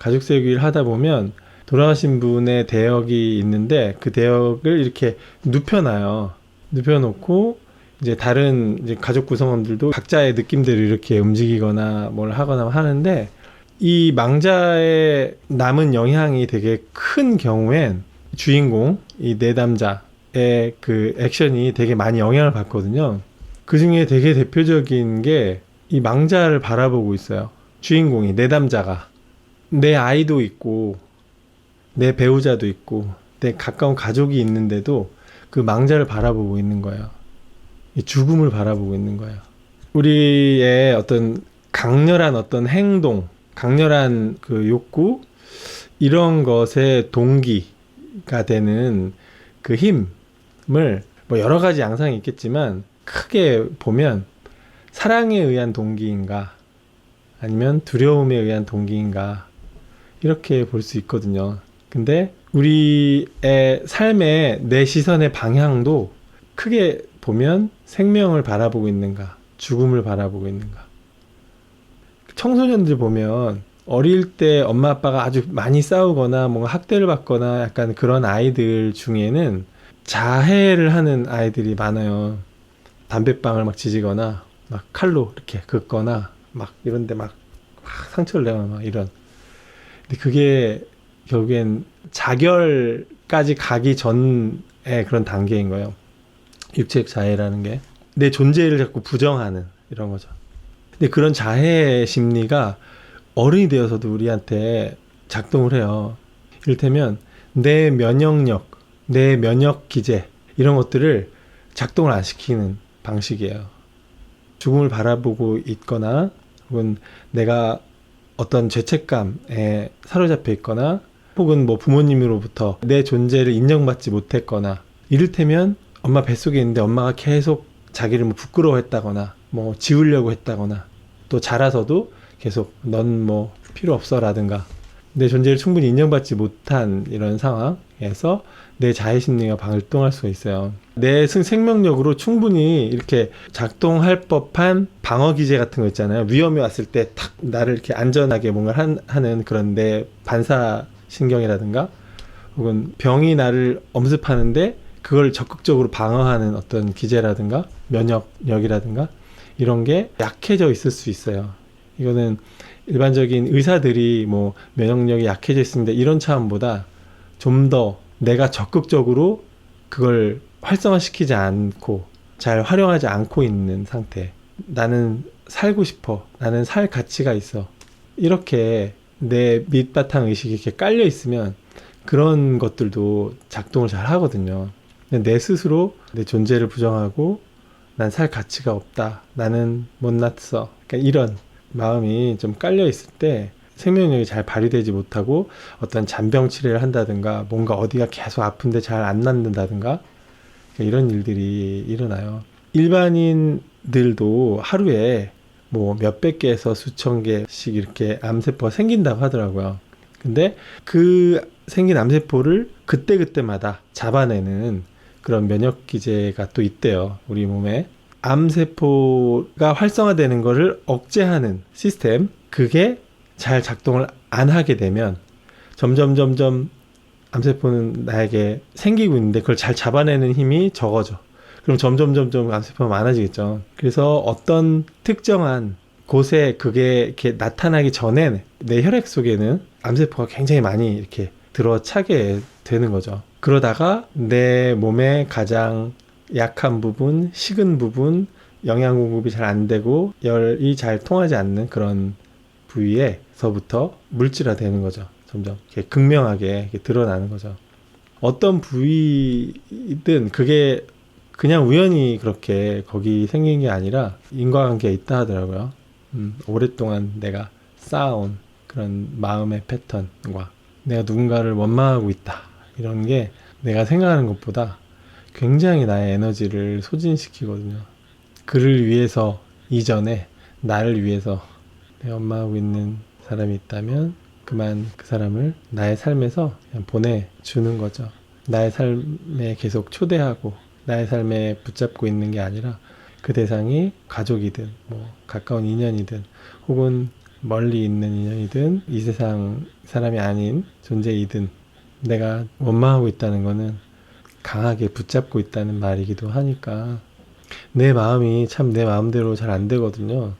가족 세우기를 하다 보면 돌아가신 분의 대역이 있는데 그 대역을 이렇게 눕혀놔요. 눕혀놓고 이제 다른 이제 가족 구성원들도 각자의 느낌대로 이렇게 움직이거나 뭘 하거나 하는데 이 망자의 남은 영향이 되게 큰 경우엔 주인공 이 내담자의 그 액션이 되게 많이 영향을 받거든요. 그 중에 되게 대표적인 게 이 망자를 바라보고 있어요. 주인공이 내담자가 내 아이도 있고 내 배우자도 있고 내 가까운 가족이 있는데도 그 망자를 바라보고 있는 거예요. 이 죽음을 바라보고 있는 거예요. 우리의 어떤 강렬한 어떤 행동, 강렬한 그 욕구 이런 것의 동기가 되는 그 힘을 뭐 여러 가지 양상이 있겠지만 크게 보면 사랑에 의한 동기인가 아니면 두려움에 의한 동기인가 이렇게 볼 수 있거든요. 근데 우리의 삶의 내 시선의 방향도 크게 보면 생명을 바라보고 있는가, 죽음을 바라보고 있는가. 청소년들 보면 어릴 때 엄마 아빠가 아주 많이 싸우거나 뭔가 학대를 받거나 약간 그런 아이들 중에는 자해를 하는 아이들이 많아요. 담배빵을 막 지지거나 막 칼로 이렇게 긋거나 막 이런데 막, 막 상처를 내거나 막 이런. 근데 그게 결국엔 자결까지 가기 전에 그런 단계인 거예요. 육체적 자해라는 게. 내 존재를 자꾸 부정하는 이런 거죠. 근데 그런 자해 심리가 어른이 되어서도 우리한테 작동을 해요. 이를테면 내 면역력, 내 면역 기제 이런 것들을 작동을 안 시키는 방식이에요. 죽음을 바라보고 있거나 혹은 내가 어떤 죄책감에 사로잡혀 있거나 혹은 뭐 부모님으로부터 내 존재를 인정받지 못했거나 이를테면 엄마 뱃속에 있는데 엄마가 계속 자기를 뭐 부끄러워했다거나 뭐 지우려고 했다거나 또 자라서도 계속 넌 뭐 필요 없어라든가 내 존재를 충분히 인정받지 못한 이런 상황에서 내 자해 심리가 발동할 수가 있어요. 내 승- 생명력으로 충분히 이렇게 작동할 법한 방어 기제 같은 거 있잖아요. 위험이 왔을 때 탁 나를 이렇게 안전하게 뭔가 한, 하는 그런 내 반사 신경이라든가 혹은 병이 나를 엄습하는데 그걸 적극적으로 방어하는 어떤 기제라든가 면역력이라든가 이런 게 약해져 있을 수 있어요. 이거는 일반적인 의사들이 뭐 면역력이 약해져 있습니다. 이런 차원보다 좀 더 내가 적극적으로 그걸 활성화시키지 않고 잘 활용하지 않고 있는 상태. 나는 살고 싶어. 나는 살 가치가 있어. 이렇게 내 밑바탕 의식이 이렇게 깔려 있으면 그런 것들도 작동을 잘 하거든요. 내 스스로 내 존재를 부정하고 난 살 가치가 없다. 나는 못났어. 그러니까 이런 마음이 좀 깔려 있을 때 생명력이 잘 발휘되지 못하고 어떤 잔병 치레를 한다든가 뭔가 어디가 계속 아픈데 잘 안 낫는다든가 이런 일들이 일어나요. 일반인들도 하루에 뭐 몇백 개에서 수천 개씩 이렇게 암세포가 생긴다고 하더라고요. 근데 그 생긴 암세포를 그때그때마다 잡아내는 그런 면역 기제가 또 있대요. 우리 몸에. 암세포가 활성화되는 거를 억제하는 시스템. 그게 잘 작동을 안 하게 되면 점점 점점 암세포는 나에게 생기고 있는데 그걸 잘 잡아내는 힘이 적어져. 그럼 점점 점점 암세포가 많아지겠죠. 그래서 어떤 특정한 곳에 그게 이렇게 나타나기 전에 내 혈액 속에는 암세포가 굉장히 많이 이렇게 들어차게 되는 거죠. 그러다가 내 몸의 가장 약한 부분, 식은 부분, 영양 공급이 잘 안 되고 열이 잘 통하지 않는 그런 부위에서부터 물질화 되는 거죠. 점점 이렇게 극명하게 이렇게 드러나는 거죠. 어떤 부위든 그게 그냥 우연히 그렇게 거기 생긴 게 아니라 인과관계가 있다 하더라고요. 음, 오랫동안 내가 쌓아온 그런 마음의 패턴과 내가 누군가를 원망하고 있다. 이런 게 내가 생각하는 것보다 굉장히 나의 에너지를 소진시키거든요. 그를 위해서 이전에 나를 위해서 내 원망하고 있는 사람이 있다면 그만 그 사람을 나의 삶에서 보내주는 거죠. 나의 삶에 계속 초대하고 나의 삶에 붙잡고 있는 게 아니라 그 대상이 가족이든 뭐 가까운 인연이든 혹은 멀리 있는 인연이든 이 세상 사람이 아닌 존재이든 내가 원망하고 있다는 거는 강하게 붙잡고 있다는 말이기도 하니까 내 마음이 참 내 마음대로 잘 안 되거든요.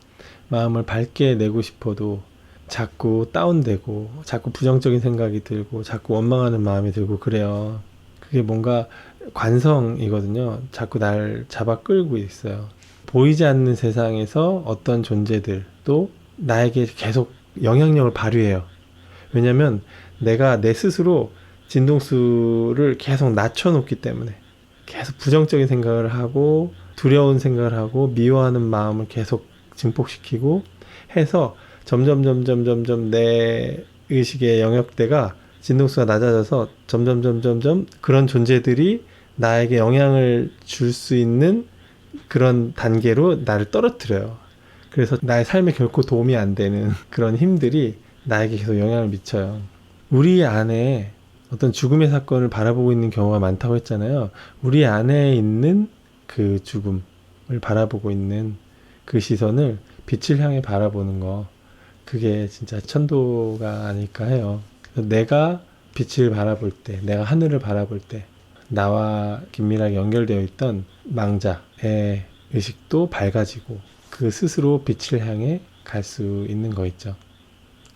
마음을 밝게 내고 싶어도 자꾸 다운되고 자꾸 부정적인 생각이 들고 자꾸 원망하는 마음이 들고 그래요. 그게 뭔가 관성이거든요. 자꾸 날 잡아 끌고 있어요. 보이지 않는 세상에서 어떤 존재들도 나에게 계속 영향력을 발휘해요. 왜냐면 내가 내 스스로 진동수를 계속 낮춰놓기 때문에 계속 부정적인 생각을 하고 두려운 생각을 하고 미워하는 마음을 계속 증폭시키고 해서 점점 점점 점점 내 의식의 영역대가 진동수가 낮아져서 점점 점점 점 그런 존재들이 나에게 영향을 줄 수 있는 그런 단계로 나를 떨어뜨려요. 그래서 나의 삶에 결코 도움이 안 되는 그런 힘들이 나에게 계속 영향을 미쳐요. 우리 안에 어떤 죽음의 사건을 바라보고 있는 경우가 많다고 했잖아요. 우리 안에 있는 그 죽음을 바라보고 있는 그 시선을 빛을 향해 바라보는 거. 그게 진짜 천도가 아닐까 해요. 내가 빛을 바라볼 때, 내가 하늘을 바라볼 때, 나와 긴밀하게 연결되어 있던 망자의 의식도 밝아지고 그 스스로 빛을 향해 갈 수 있는 거 있죠.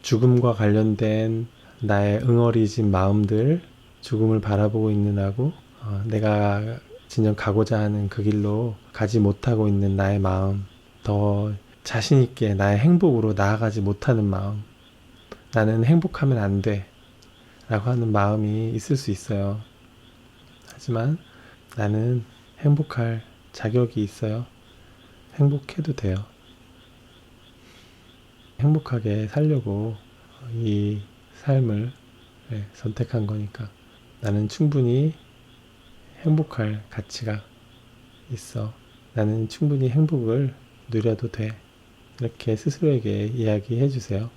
죽음과 관련된 나의 응어리진 마음들, 죽음을 바라보고 있는 하고 어, 내가 진정 가고자 하는 그 길로 가지 못하고 있는 나의 마음, 더 자신 있게 나의 행복으로 나아가지 못하는 마음, 나는 행복하면 안 돼. 라고 하는 마음이 있을 수 있어요. 하지만 나는 행복할 자격이 있어요. 행복해도 돼요. 행복하게 살려고 이 삶을 네, 선택한 거니까 나는 충분히 행복할 가치가 있어. 나는 충분히 행복을 누려도 돼. 이렇게 스스로에게 이야기해 주세요.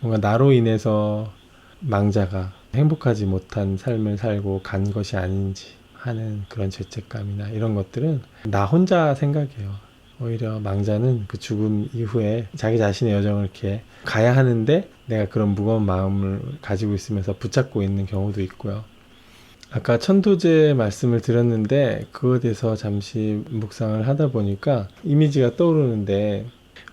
뭔가 나로 인해서 망자가 행복하지 못한 삶을 살고 간 것이 아닌지 하는 그런 죄책감이나 이런 것들은 나 혼자 생각해요. 오히려 망자는 그 죽음 이후에 자기 자신의 여정을 이렇게 가야 하는데 내가 그런 무거운 마음을 가지고 있으면서 붙잡고 있는 경우도 있고요. 아까 천도제 말씀을 드렸는데 그거에 대해서 잠시 묵상을 하다 보니까 이미지가 떠오르는데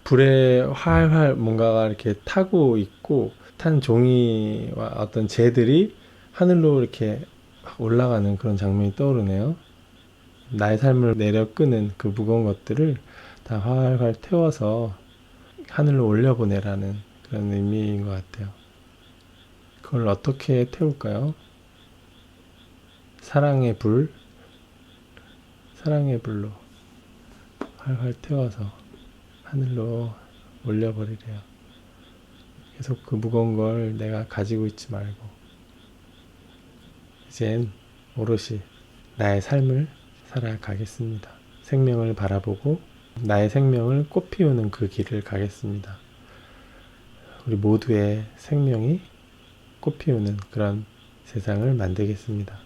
불에 활활 뭔가가 이렇게 타고 있고 탄 종이와 어떤 재들이 하늘로 이렇게 올라가는 그런 장면이 떠오르네요. 나의 삶을 내려 끄는 그 무거운 것들을 다 활활 태워서 하늘로 올려보내라는 그런 의미인 것 같아요. 그걸 어떻게 태울까요? 사랑의 불, 사랑의 불로 활활 태워서 하늘로 올려버리래요. 계속 그 무거운 걸 내가 가지고 있지 말고, 이젠 오롯이 나의 삶을 살아가겠습니다. 생명을 바라보고 나의 생명을 꽃피우는 그 길을 가겠습니다. 우리 모두의 생명이 꽃피우는 그런 세상을 만들겠습니다.